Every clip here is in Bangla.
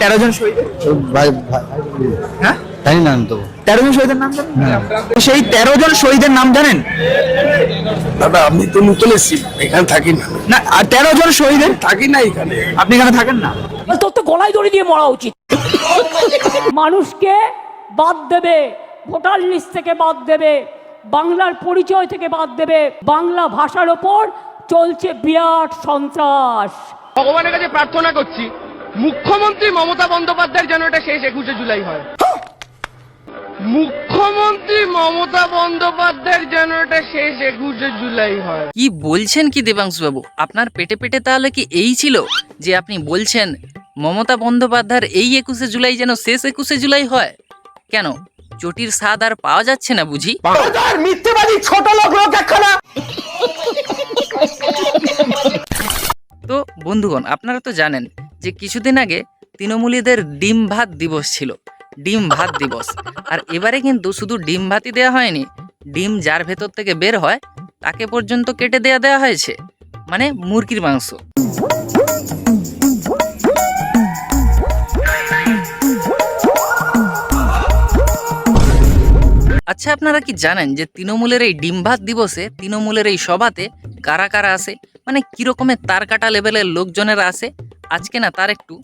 তেরো জন শহীদের ভাই ভাই। হ্যাঁ? জানি না তো। তেরো জন শহীদের নাম জানেন? সেই তেরো জন শহীদের নাম জানেন? দাদা আমি তো নতুন এসেছি এখানে থাকি না। না আর তেরো জন শহীদের? থাকি না এখানে। আপনি এখানে থাকেন না? তোর তো গলায় দড়ি দিয়ে মরা উচিত। মানুষকে বাদ দেবে ভোটার লিস্ট থেকে বাদ দেবে বাংলার পরিচয় থেকে বাদ দেবে বাংলা ভাষার ওপর চলছে বিরাট সন্ত্রাস। ভগবানের কাছে প্রার্থনা করছি মুখ্যমন্ত্রী মমতা বন্দ্যোপাধ্যায়ের যেন এটা শেষ একুশে জুলাই হয়। মুখ্যমন্ত্রী মমতা বন্দ্যোপাধ্যায়ের যেন এটা শেষ একুশে জুলাই হয়। কি বলছেন কি দেবাংশু বাবু আপনার পেটে পেটে তাহলে কি এই ছিল যে আপনি বলছেন মমতা বন্দ্যোপাধ্যায়ের এই একুশে জুলাই যেন শেষ একুশে জুলাই হয়? কেন? চটির স্বাদ আর পাওয়া যাচ্ছে না বুঝি? তো বন্ধুগণ আপনারা তো জানেন যে কিছুদিন আগে তৃণমূলীদের ডিম ভাত দিবস ছিল, ডিম ভাত দিবস। আর এবারে কিন্তু শুধু ডিম ভাতই দেওয়া হয়নি, ডিম যার ভেতর থেকে বের হয়, তাকে পর্যন্ত কেটে দেয়া দেওয়া হয়েছে মানে মুরগির মাংস। আচ্ছা আপনারা কি জানেন যে তৃণমূলের এই ডিম ভাত দিবসে, তৃণমূলের এই সভাতে কারা কারা আসে মানে কিরকমের তার কাটা লেভেলের লোকজনেরা আসে আজকে না তার একটু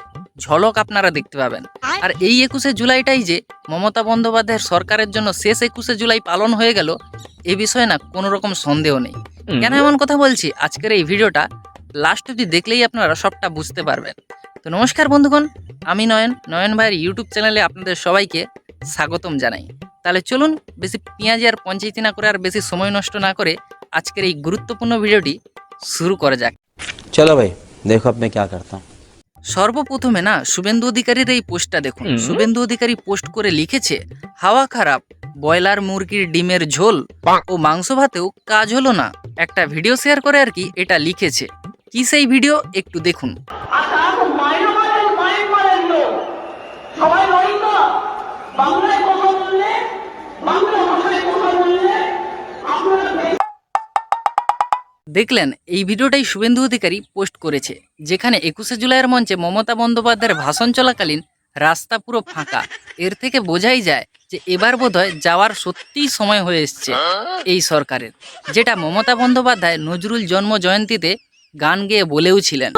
ঝলক আপনারা দেখতে পাবেন। আর এই একুশে জুলাইটাই যে মমতা বন্দ্যোপাধ্যায়ের সরকারের জন্য শেষ একুশে জুলাই পালন হয়ে গেল এ বিষয়ে না কোনো রকম সন্দেহ নেই। কেন এমন কথা বলছি? আজকের এই ভিডিওটা লাস্ট অব্দি দেখলেই আপনারা সবটা বুঝতে পারবেন। তো নমস্কার বন্ধুগণ আমি নয়ন। নয়ন ভাইয়ের ইউটিউব চ্যানেলে আপনাদের সবাইকে স্বাগতম জানাই। তাহলে চলুন বেশি পেঁয়াজ আর পঞ্চায়েতি না করে আর বেশি সময় নষ্ট না করে আজকের এই গুরুত্বপূর্ণ ভিডিওটি শুরু করা যাক। চলো ভাই দেখো আপনি কে করতাম। সর্বপ্রথমে না শুভেন্দু অধিকারীর এই পোস্টটা দেখুন। শুভেন্দু অধিকারী পোস্ট করে লিখেছে হাওয়া খারাপ ব্রয়লার মুরগির ডিমের ঝোল ও মাংস ভাতেও কাজ হলো না। একটা ভিডিও শেয়ার করে আর কি এটা লিখেছে। কি সেই ভিডিও? একটু দেখুন। সবাই বাংলায় কথা বললে বাংলা দেখলেন, এই ভিডিওটাই শুভেন্দু অধিকারী পোস্ট করেছে, যেখানে একুশে জুলাইয়ের মঞ্চে মমতা বন্দ্যোপাধ্যায়ের ভাষণ চলাকালীন রাস্তা পুরো ফাঁকা। এর থেকে বোঝাই যায় যে এবার বোধহয় যাওয়ার সত্যিই সময় হয়ে এসছে এই সরকারের, যেটা মমতা বন্দ্যোপাধ্যায় নজরুল জন্ম জয়ন্তীতে গান গেয়ে বলেও ছিলেন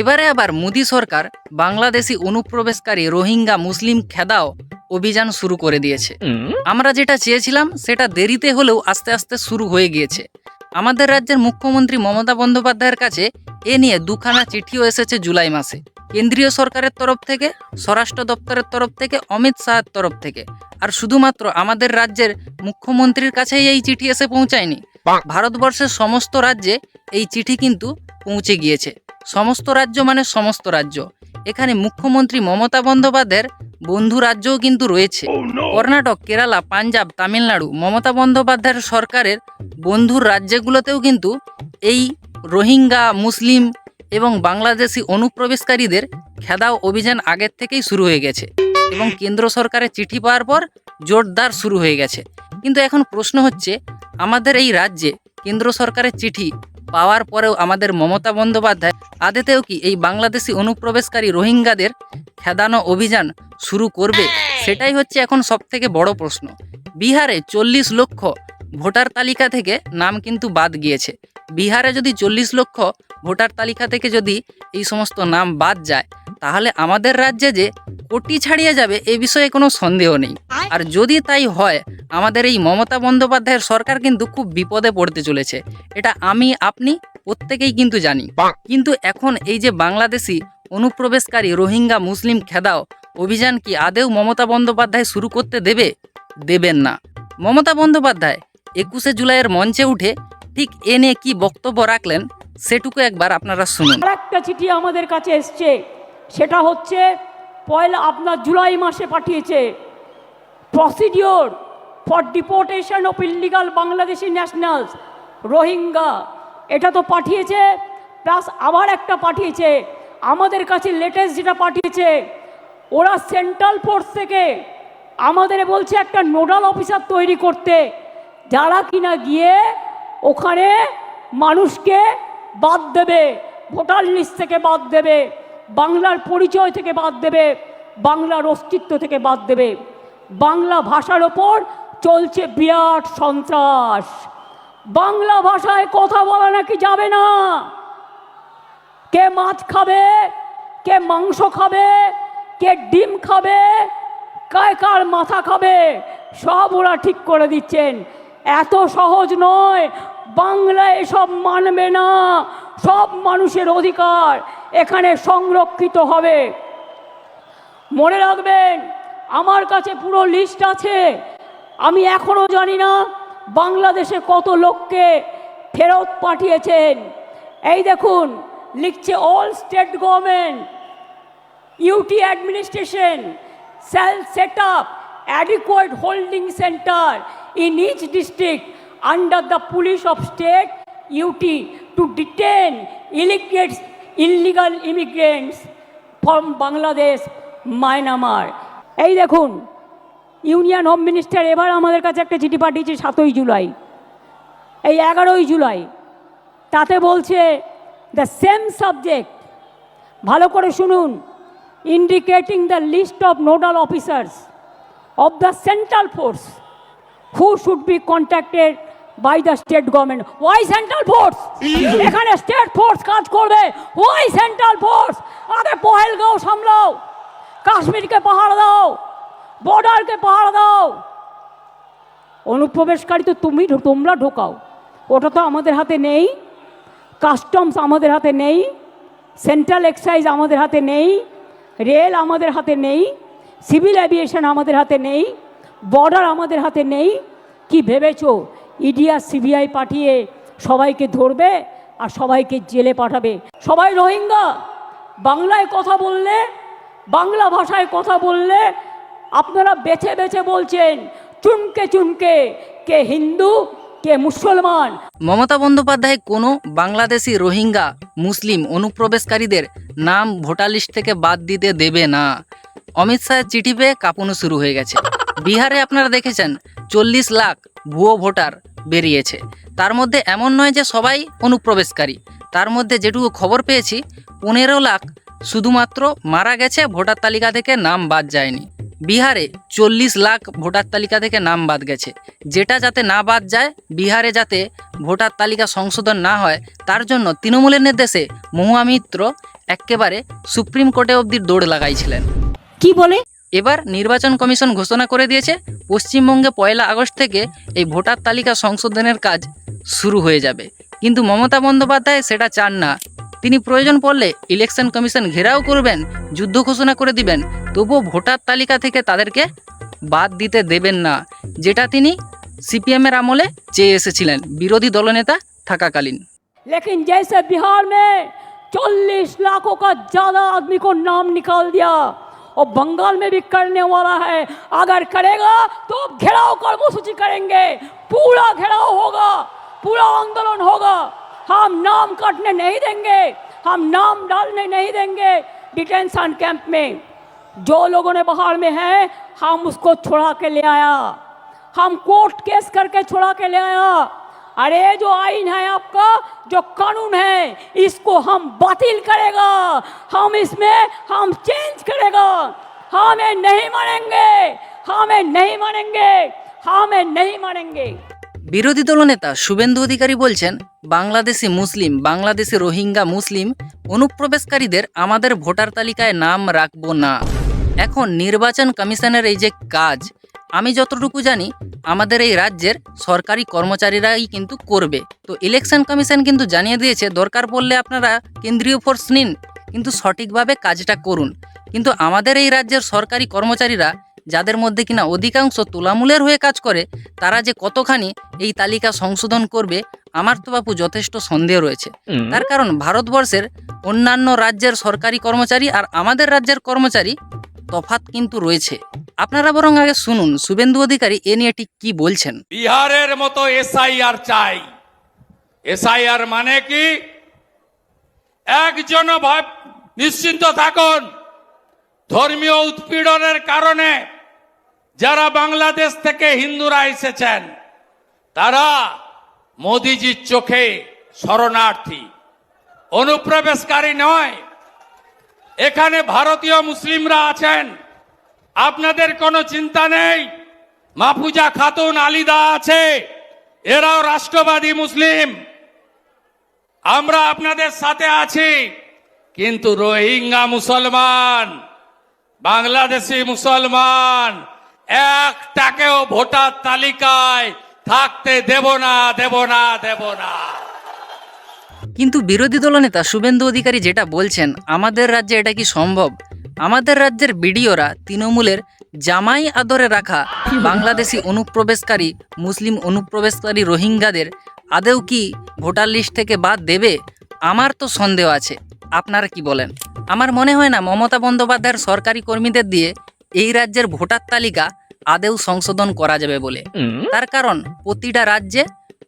এবারে আবার মোদী সরকার বাংলাদেশি অনুপ্রবেশকারী রোহিঙ্গা মুসলিম খেদাও অভিযান শুরু করে দিয়েছে। আমরা যেটা চেয়েছিলাম সেটা দেরিতে হলেও আস্তে আস্তে শুরু হয়ে গিয়েছে। আমাদের রাজ্যের মুখ্যমন্ত্রী মমতা বন্দ্যোপাধ্যায়ের কাছে এ নিয়ে দুখানা চিঠিও এসেছে জুলাই মাসে। কেন্দ্রীয় সরকারের তরফ থেকে স্বরাষ্ট্র দপ্তরের তরফ থেকে অমিত শাহের তরফ থেকে। আর শুধুমাত্র আমাদের রাজ্যের মুখ্যমন্ত্রীর কাছেই এই চিঠি এসে পৌঁছায়নি। ভারতবর্ষের সমস্ত রাজ্যে এই চিঠি কিন্তু পৌঁছে গিয়েছে। সমস্ত রাজ্য মানে সমস্ত রাজ্য। এখানে মুখ্যমন্ত্রী মমতা বন্দ্যোপাধ্যায়ের বন্ধু রাজ্যও কিন্তু রয়েছে। কর্ণাটক কেরালা পাঞ্জাব তামিলনাড়ু মমতা বন্দ্যোপাধ্যায়ের সরকারের বন্ধুর রাজ্যগুলোতেও কিন্তু এই রোহিঙ্গা মুসলিম এবং বাংলাদেশি অনুপ্রবেশকারীদের খেদাও অভিযান আগের থেকেই শুরু হয়ে গেছে এবং কেন্দ্র সরকারের চিঠি পাওয়ার পর জোরদার শুরু হয়ে গেছে। কিন্তু এখন প্রশ্ন হচ্ছে আমাদের এই রাজ্যে কেন্দ্র সরকারের চিঠি পাওয়ার পরেও আমাদের মমতা বন্দ্যোপাধ্যায় আদেতেও কি এই বাংলাদেশি অনুপ্রবেশকারী রোহিঙ্গাদের খেদানো অভিযান শুরু করবে? সেটাই হচ্ছে এখন সব থেকে বড় প্রশ্ন। বিহারে চল্লিশ লক্ষ ভোটার তালিকা থেকে নাম কিন্তু বাদ গিয়েছে। বিহারে যদি চল্লিশ লক্ষ ভোটার তালিকা থেকে যদি এই সমস্ত নাম বাদ যায় তাহলে আমাদের রাজ্যে যে কোটি ছাড়িয়ে যাবে এ বিষয়ে কোনো সন্দেহ নেই। আর যদি তাই হয়, আমাদের এই মমতা বন্দ্যোপাধ্যায়ের সরকার কিন্তু খুব বিপদে পড়তে চলেছে। এটা আমি, আপনি প্রত্যেকেই কিন্তু জানি। কিন্তু এখন এই যে বাংলাদেশি অনুপ্রবেশকারী রোহিঙ্গা মুসলিম খেদাও, অভিযান কি আদেও মমতা বন্দ্যোপাধ্যায় শুরু করতে দেবে? দেবেন না। মমতা বন্দ্যোপাধ্যায় একুশে জুলাইয়ের মঞ্চে উঠে ঠিক এ নিয়ে কি বক্তব্য রাখলেন, সেটুকু একবার আপনারা শুনুন। একটা চিঠি আমাদের কাছে এসছে। সেটা হচ্ছে পয়লা আপনার জুলাই মাসে পাঠিয়েছে procedure for deportation of illegal Bangladeshi nationals Rohingya এটা তো পাঠিয়েছে প্লাস আবার একটা পাঠিয়েছে, আমাদের কাছে লেটেস্ট যেটা পাঠিয়েছে, ওরা সেন্ট্রাল ফোর্স থেকে আমাদের বলছে একটা নোডাল অফিসার তৈরি করতে, যারা কিনা গিয়ে ওখানে মানুষকে বাদ দেবে, ভোটার লিস্ট থেকে বাদ দেবে। বাংলার পরিচয় থেকে বাদ দেবে, বাংলার অস্তিত্ব থেকে বাদ দেবে। বাংলা ভাষার ওপর চলছে বিরাট সন্ত্রাস। বাংলা ভাষায় কথা বলা নাকি যাবে না? কে মাছ খাবে, কে মাংস খাবে, কে ডিম খাবে কায় কার মাথা খাবে, সব ওরা ঠিক করে দিচ্ছেন। এত সহজ নয় বাংলা এসব মানবে না, সব মানুষের অধিকার। এখানে সংরক্ষিত হবে। মনে রাখবেন, আমার কাছে পুরো লিস্ট আছে। আমি এখনও জানি না বাংলাদেশে কত লোককে ফেরত পাঠিয়েছেন। এই দেখুন, লিখছে all state government UT administration cell set up adequate holding centre in each district under the police of state UT to detain illegals illegal immigrants from Bangladesh Myanmar এই দেখুন ইউনিয়ন হোম মিনিস্টার এবার আমাদের কাছে একটা চিঠি পাঠিয়েছে সাতই জুলাই। এই এগারোই জুলাই। তাতে বলছে দ্য সেম সাবজেক্ট ভালো করে শুনুন। Indicating the list of nodal officers of the central force who should be contacted by the state government. Why central force? এখানে স্টেট ফোর্স কাজ করবে। ওয়াই সেন্ট্রাল ফোর্স আরে পহেলগাঁও সামলাও। কাশ্মীরকে পাহাড় দাও। বর্ডারকে পাহাড় দাও। অনুপ্রবেশকারী তো তুমি তোমরা ঢোকাও। ওটা তো আমাদের হাতে নেই। কাস্টমস আমাদের হাতে নেই। সেন্ট্রাল এক্সাইজ আমাদের হাতে নেই। রেল আমাদের হাতে নেই। সিভিল অ্যাভিয়েশন আমাদের হাতে নেই। বর্ডার আমাদের হাতে নেই। কি ভেবেছো? ইডিয়া সিবিআই পাঠিয়ে সবাইকে ধরবে আর সবাইকে জেলে পাঠাবে। সবাই রোহিঙ্গা। বাংলায় কথা বললে, বাংলা ভাষায় কথা বললে আপনারা বেছে বেছে বলছেন, চুনকে চুনকে কে হিন্দু, কে মুসলমান। মমতা বন্দ্যোপাধ্যায় কোনো বাংলাদেশি রোহিঙ্গা, মুসলিম অনুপ্রবেশকারীদের নাম ভোটার লিস্ট থেকে বাদ দিতে দেবে না। অমিত শাহের চিঠি পেয়ে কাঁপুনো শুরু হয়ে গেছে। বিহারে আপনারা দেখেছেন, চল্লিশ লাখ ভুয়ো ভোটার বেরিয়েছে। তার মধ্যে এমন নয় যে সবাই অনুপ্রবেশকারী। তার মধ্যে যেটুকু খবর পেয়েছি, পনেরো লাখ শুধুমাত্র মারা গেছে, ভোটার তালিকা থেকে নাম বাদ যায়নি। বিহারে চল্লিশ লাখ ভোটার তালিকা থেকে নাম বাদ গেছে। যেটা যাতে না বাদ যায়, বিহারে যাতে ভোটার তালিকা সংশোধন না হয়, তার জন্য তৃণমূলের নির্দেশে মহুয়া মিত্র একেবারে সুপ্রিম কোর্টে অবধি দৌড় লাগাইছিলেন। কি বলে? এবার নির্বাচন কমিশন ঘোষণা করে দিয়েছে পশ্চিমবঙ্গে পয়লা আগস্ট থেকে এই ভোটার তালিকা সংশোধনের কাজ শুরু হয়ে যাবে কিন্তু মমতা বন্দ্যোপাধ্যায় সেটা চান না তিনি প্রয়োজন পড়লে ইলেকশন কমিশন ঘেরাও করবেন যুদ্ধ ঘোষণা করে দিবেন তবুও ভোটার তালিকা থেকে তাদেরকে বাদ দিতে দেবেন না যেটা তিনি সিপিএমের আমলে চেয়ে এসেছিলেন বিরোধী দলনেতা থাকাকালীন लेकिन जैसे बिहार में चालीस लाखों का ज्यादा आदमी को नाम निकाल दिया और बंगाल में भी करने वाला है। अगर करेगा तो घेराव कर्मसूची करेंगे। पूरा घेराव होगा, पूरा आंदोलन होगा। हम नाम काटने नहीं देंगे, हम नाम डालने नहीं देंगे डिटेंशन कैंप में। जो लोगों ने बाहर में है, हम उसको छुड़ा के ले आया। हम कोर्ट केस करके छुड़ा के ले आया। अरे जो आइन है आपका जो कानून है इसको हम बातिल करेगा हम इसमें हम चेंज करेगा हमें नहीं मानेंगे हमें नहीं मानेंगे हमें नहीं मानेंगे বিরোধী দলনেতা শুভেন্দু অধিকারী বলছেন বাংলাদেশি মুসলিম বাংলাদেশি রোহিঙ্গা মুসলিম অনুপ্রবেশকারীদের আমাদের ভোটার তালিকায় নাম রাখবো না এখন নির্বাচন কমিশনের এই যে কাজ আমি যতটুকু জানি আমাদের এই রাজ্যের সরকারি কর্মচারীরাই কিন্তু করবে। তো ইলেকশন কমিশন কিন্তু জানিয়ে দিয়েছে দরকার পড়লে আপনারা কেন্দ্রীয় ফোর্স নিন কিন্তু সঠিকভাবে কাজটা করুন। কিন্তু আমাদের এই রাজ্যের সরকারি কর্মচারীরা যাদের মধ্যে কিনা অধিকাংশ তুলামূলের হয়ে কাজ করে তারা যে কতখানি এই তালিকা সংশোধন করবে আমার তো বাপু যথেষ্ট সন্দেহ রয়েছে। তার কারণ ভারতবর্ষের অন্যান্য রাজ্যের সরকারি কর্মচারী আর আমাদের রাজ্যের কর্মচারী তফাৎ কিন্তু রয়েছে। আপনারা বরং আগে শুনুন, শুভেন্দু অধিকারী এ নিয়ে ঠিক কি বলছেন? বিহারের মতো এসআইআর চাই। এসআইআর মানে কি? একজন ভাব, নিশ্চিন্ত থাকুন। ধর্মীয় উৎপীড়নের কারণে যারা বাংলাদেশ থেকে হিন্দুরা এসেছেন, তারা মোদিজির চোখে শরণার্থী। অনুপ্রবেশকারী নয় এখানে ভারতীয় মুসলিমরা আছেন। আপনাদের কোনো চিন্তা নেই? মাহফুজা খাতুন আলিদা আছে। এরাও রাষ্ট্রবাদী মুসলিম। আমরা আপনাদের সাথে আছি। কিন্তু রোহিঙ্গা মুসলমান, বাংলাদেশি মুসলমান, একটাকেও ভোটার তালিকায় থাকতে দেব না দেব না দেব না। কিন্তু বিরোধী দলনেতা শুভেন্দু অধিকারী যেটা বলছেন আমাদের রাজ্যে এটা কি সম্ভব? আমাদের রাজ্যের বিডিওরা তৃণমূলের জামাই আদরে রাখা বাংলাদেশি অনুপ্রবেশকারী মুসলিম অনুপ্রবেশকারী রোহিঙ্গাদের আদেও কি ভোটার লিস্ট থেকে বাদ দেবে? আমার তো সন্দেহ আছে। আপনারা কি বলেন? আমার মনে হয় না মমতা বন্দ্যোপাধ্যায়ের সরকারি কর্মীদের দিয়ে এই রাজ্যের ভোটার তালিকা আদেও সংশোধন করা যাবে বলে। তার কারণ প্রতিটা রাজ্যে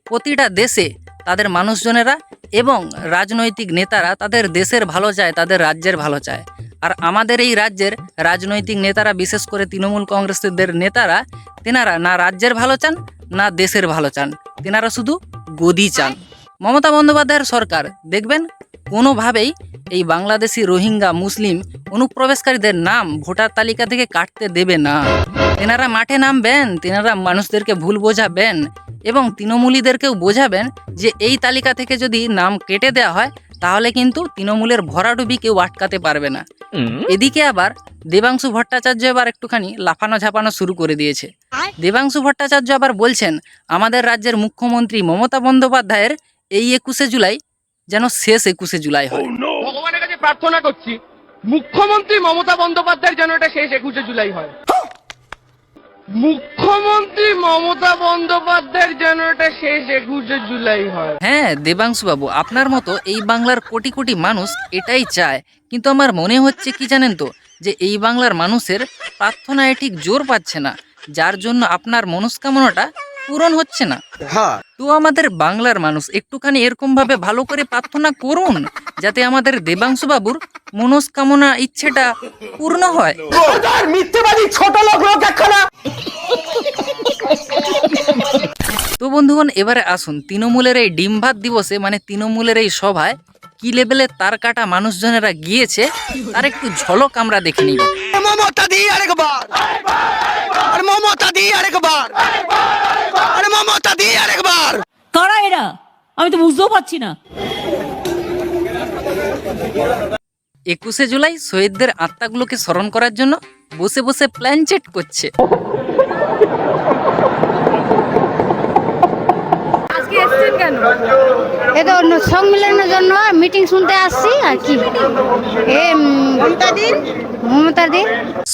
প্রতিটা দেশে তাদের মানুষজনেরা এবং রাজনৈতিক নেতারা তাদের দেশের ভালো চায়, তাদের রাজ্যের ভালো চায়। আর আমাদের এই রাজ্যের রাজনৈতিক নেতারা, বিশেষ করে তৃণমূল কংগ্রেসদের নেতারা, তেনারা না রাজ্যের ভালো চান, না দেশের ভালো চান। তেনারা শুধু গদি চান। মমতা বন্দ্যোপাধ্যায়ের সরকার, দেখবেন, কোনোভাবেই এই বাংলাদেশি রোহিঙ্গা, মুসলিম অনুপ্রবেশকারীদের নাম ভোটার তালিকা থেকে কাটতে দেবে না। তেনারা মাঠে নামবেন, তেনারা মানুষদেরকে ভুল বোঝাবেন। এবং তৃণমূলীদেরকেও বোঝাবেন যে এই তালিকা থেকে যদি নাম কেটে দেওয়া হয় তাহলে কিন্তু তৃণমূলের ভরাডুবি কেউ আটকাতে পারবে না। এদিকে আবার দেবাংশু ভট্টাচার্য এবার একটুখানি লাফানো ঝাপানো শুরু করে দিয়েছে। দেবাংশু ভট্টাচার্য আবার বলছেন আমাদের রাজ্যের মুখ্যমন্ত্রী মমতা বন্দ্যোপাধ্যায়ের এই একুশে জুলাই যেন শেষ একুশে জুলাই হয়। ভগবানের কাছে প্রার্থনা করছি মুখ্যমন্ত্রী মমতা বন্দ্যোপাধ্যায়ের যেন এটা শেষ একুশে জুলাই হয়। মুখ্যমন্ত্রী মমতা বন্দ্যোপাধ্যায়ের যেন এটা শেষ একুশে জুলাই হয়। হ্যাঁ দেবাংশু বাবু আপনার মতো এই বাংলার কোটি কোটি মানুষ এটাই চায়। কিন্তু আমার মনে হচ্ছে কি জানেন তো যে এই বাংলার মানুষের প্রার্থনায় ঠিক জোর পাচ্ছে না যার জন্য আপনার মনস্কামনাটা পূরণ হচ্ছে না। তো আমাদের বাংলার মানুষ একটুখানি এরকম ভাবে ভালো করে প্রার্থনা করুন যাতে আমাদের দেবাংশু বাবুর মনস্কামনা ইচ্ছেটা পূর্ণ হয়। তো বন্ধুগণ এবারে আসুন তৃণমূলের এই ডিম ভাত দিবসে মানে তৃণমূলের এই সভায় কি লেভেলে তার কাটা মানুষজনেরা গিয়েছে তার একটু ঝলক আমরা দেখে নিব। মমতা দি আরেকবার। আরে মমতা দি আরেকবার। আরে মমতা দি আরেকবার। কারা এরা? আমি তো বুঝতেও পারছি না। একুশে জুলাই শহীদদের আত্মাগুলোকে স্মরণ করার জন্য বসে বসে প্ল্যান চেট করছে। এ তো অন্য সম্মেলনের জন্য মিটিং শুনতে আসছি আর কি?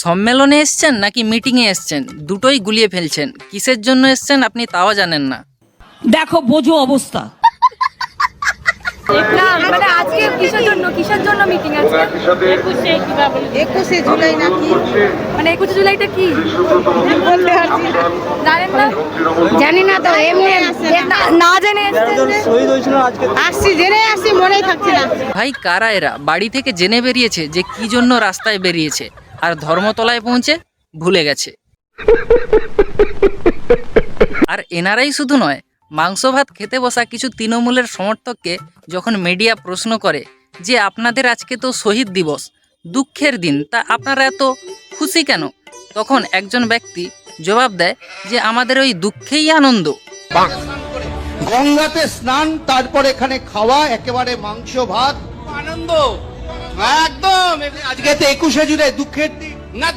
সম্মেলনে এসছেন নাকি মিটিংয়ে এসছেন? দুটোই গুলিয়ে ফেলছেন। কিসের জন্য এসছেন আপনি তাও জানেন না। দেখো বোঝো অবস্থা। মানে আজকে কিসের জন্য? কিসের জন্য মিটিং আছে একুশে জুলাই নাকি? মানে একুশে জুলাইটা কি? না। জানেন না জানি না তো এমনি না- না জেনে আসছি জেনে আসছি মনেই থাকছে না। ভাই কারা এরা? বাড়ি থেকে জেনে বেরিয়েছে যে কি জন্য রাস্তায় বেরিয়েছে। আর ধর্মতলায় পৌঁছে ভুলে গেছে। আর এনারাই শুধু নয় মাংস ভাত খেতে বসা কিছু তৃণমূলের সমর্থককে যখন মিডিয়া প্রশ্ন করে যে আপনাদের আজকে তো শহীদ দিবস দুঃখের দিন তা আপনারা এত খুশি কেন? তখন একজন ব্যক্তি জবাব দেয় যে আমাদের ওই দুঃখেই আনন্দ। গঙ্গাতে স্নান তারপর এখানে খাওয়া একেবারে মাংস ভাত। আনন্দ। একদম আজকে তো একুশে জুলাই দুঃখের দিন। না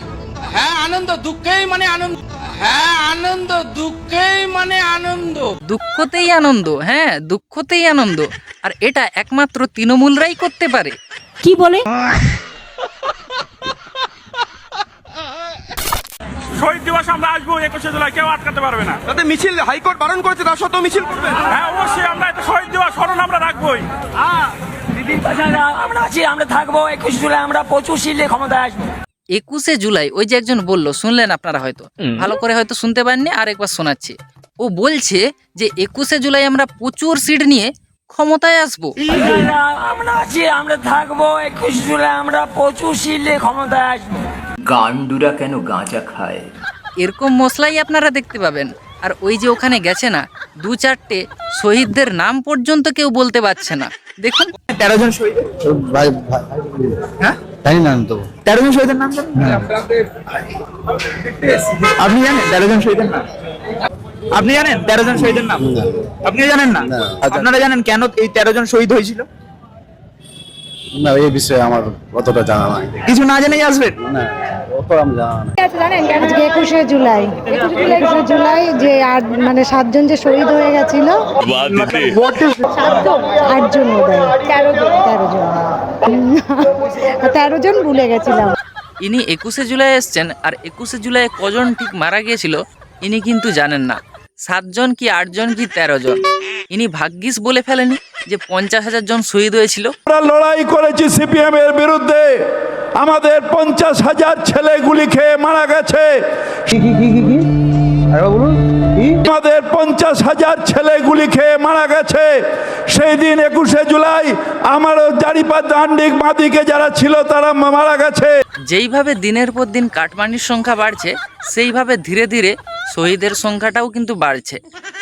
হ্যাঁ আনন্দ দুঃখেই মানে আনন্দ। হ্যাঁ আনন্দ দুঃখেই মানে আনন্দ। দুঃখতেই আনন্দ হ্যাঁ দুঃখতেই আনন্দ। আর এটা একমাত্র তৃণমূলরাই করতে পারে। কি বলে? শহীদ দিবস আমরা আসব একুশে জুলাই কেউ আটকাতে পারবে না। তাতে মিছিল হাইকোর্ট বারণ করেছে তার সত্ত্বেও মিছিল করবে। হ্যাঁ অবশ্যই আমরা এটা শহীদ দিবস স্মরণ আমরা রাখবোই। আমরা আছি আমরা থাকব একুশ জুলাই আমরা প্রচুর শিলে ক্ষমতায় আসব। একুশে জুলাই ওই যে একজন বলল শুনলেন আপনারা হয়তো? ভালো করে হয়তো শুনতে পারেননি আর একবার শোনাচ্ছি। ও বলছে যে একুশে জুলাই আমরা প্রচুর সিট নিয়ে ক্ষমতায় আসব। আমরা আছি আমরা থাকব। একুশে জুলাই আমরা প্রচুর সিটে ক্ষমতায় আসব। গান্ডুরা কেন গাঁজা খায়? এরকম মশলাই আপনারা দেখতে পাবেন। আর ওই যে ওখানে গেছে না দু চারটে শহীদদের নাম পর্যন্ত কেউ বলতে পারছে না। দেখুন। তেরো জন শহীদ? হ্যাঁ? তো। তেরো জন শহীদের নাম হ্যাঁ। আপনি জানেন তেরো জন শহীদের নাম? আপনি জানেন তেরো জন শহীদের নাম? আপনি জানেন না। আপনারা জানেন কেন এই তেরো জন শহীদ হয়েছিল? না এই বিষয়ে আমার অতটা জানা নাই। কিছু না জেনেই আসবেন? না। অত আমি জানেন আজকে একুশে জুলাই। একুশে জুলাই। যে আট মানে সাতজন যে শহীদ হয়ে গেছিল আটজন বোধ তেরো জন। তেরো জন। ভুলে গেছিলাম। ইনি একুশে জুলাই এসছেন আর একুশে জুলাই কজন ঠিক মারা গিয়েছিল ইনি কিন্তু জানেন না। সাতজন কি আটজন কি তেরো জন? ইনি ভাগ্যিস বলে ফেলেনি যে পঞ্চাশ হাজার জন শহীদ হয়েছিল। লড়াই করেছি সিপিএম এর বিরুদ্ধে। আমাদের পঞ্চাশ হাজার ছেলেগুলি খেয়ে মারা গেছে। আমাদের পঞ্চাশ হাজার ছেলে গুলি খেয়ে মারা গেছে। সেই দিন একুশে জুলাই আমারও জারিপাত দান্ডিক মাদিকে যারা ছিল তারা মারা গেছে। যেইভাবে দিনের পর দিন কাটমানির সংখ্যা বাড়ছে সেইভাবে ধীরে ধীরে শহীদের সংখ্যাটাও কিন্তু বাড়ছে।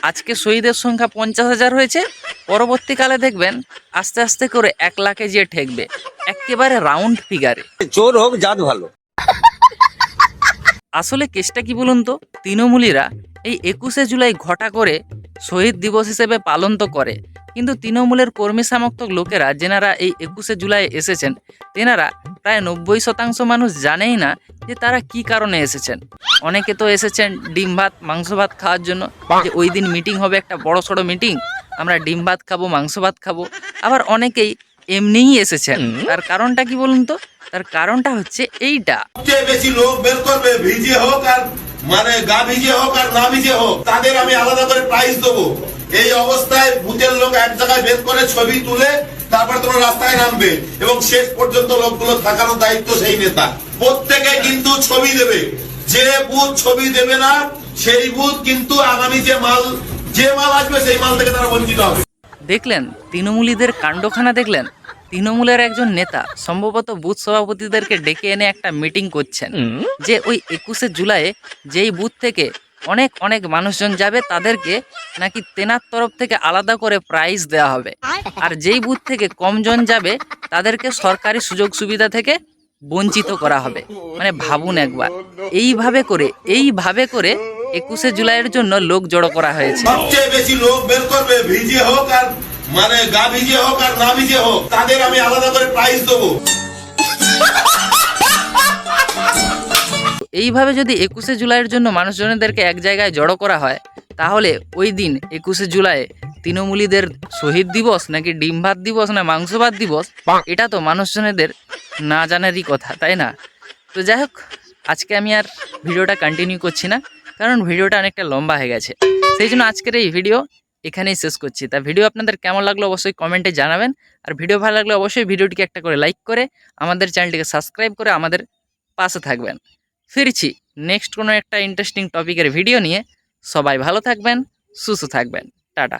আজকে শহীদের সংখ্যা পঞ্চাশ হাজার হয়েছে পরবর্তীকালে দেখবেন আস্তে আস্তে করে এক লাখে যে ঠেকবে একেবারে রাউন্ড ফিগারে। চোর হোক জাত ভালো। আসলে কেসটা কি বলুন তো? তৃণমূলীরা এই একুশে জুলাই ঘটা করে শহীদ দিবস হিসেবে পালন তো করে কিন্তু তৃণমূলের কর্মী সমর্থক লোকেরা যেনারা এই একুশে জুলাই এসেছেন তেনারা প্রায় নব্বই শতাংশ মানুষ জানেই না যে তারা কি কারণে এসেছেন। অনেকে তো এসেছেন ডিম ভাত মাংস ভাত খাওয়ার জন্য যে ওই দিন মিটিং হবে একটা বড় সড়ো মিটিং আমরা ডিম ভাত খাব মাংস ভাত খাব আবার অনেকেই এমনিই এসেছেন। তার কারণটা কি বলুন তো? তার কারণটা হচ্ছে এইটা। বেশি লোক বের করবে ভিজে হোক আর মানে গা ভিজে হোক আর না ভিজে হোক তাদের আমি আলাদা করে প্রাইজ দেবো। এই অবস্থায় বুথের লোক এক জায়গায় বের করে ছবি তুলে তারপর তোমরা রাস্তায় নামবে এবং শেষ পর্যন্ত লোকগুলো থাকানোর দায়িত্ব সেই নেতা। প্রত্যেকে কিন্তু ছবি দেবে। যে বুথ ছবি দেবে না সেই বুথ কিন্তু আগামী যে মাল যে মাল আসবে সেই মাল থেকে তারা বঞ্চিত হবে। দেখলেন? তৃণমূলীদের কাণ্ডখানা দেখলেন? তৃণমূলের একজন নেতা সম্ভবত বুথ সভাপতিদেরকে ডেকে এনে একটা মিটিং করছেন যে ওই একুশে জুলাই যেই বুথ থেকে অনেক অনেক মানুষজন যাবে তাদেরকে নাকি তেনার তরফ থেকে আলাদা করে প্রাইজ দেওয়া হবে। আর যেই বুথ থেকে কমজন যাবে তাদেরকে সরকারি সুযোগ সুবিধা থেকে বঞ্চিত করা হবে। মানে ভাবুন একবার এইভাবে করে এইভাবে করে একুশে জুলাইয়ের জন্য লোক জড়ো করা হয়েছে। সবচেয়ে বেশি লোক বের করবে ভিজে হোক আর মানে গা ভিজে হোক আর না ভিজে হোক, তাদের আমি আলাদা করে প্রাইজ দেবো। এইভাবে যদি একুশে জুলাইয়ের জন্য মানুষজনদেরকে এক জায়গায় জড়ো করা হয়, তাহলে ওই দিন একুশে জুলাই তৃণমূলীদের শহীদ দিবস নাকি ডিম ভাত দিবস না মাংস ভাত দিবস, এটা তো মানুষজনেদের না জানারই কথা, তাই না? তো যাই হোক, আজকে আমি আর ভিডিওটা কন্টিনিউ করছি না, কারণ ভিডিওটা অনেকটা লম্বা হয়ে গেছে। সেই জন্য আজকের এই ভিডিও এখানেই শেষ করছি। তা ভিডিও আপনাদের কেমন লাগল অবশ্যই কমেন্টে জানাবেন। আর ভিডিও ভালো লাগলে অবশ্যই ভিডিওটিকে একটা করে লাইক করে আমাদের চ্যানেলটিকে সাবস্ক্রাইব করে আমাদের পাশে থাকবেন। ফিরছি নেক্সট কোনো একটা ইন্টারেস্টিং টপিকের ভিডিও নিয়ে। সবাই ভালো থাকবেন, সুস্থ থাকবেন। টাটা।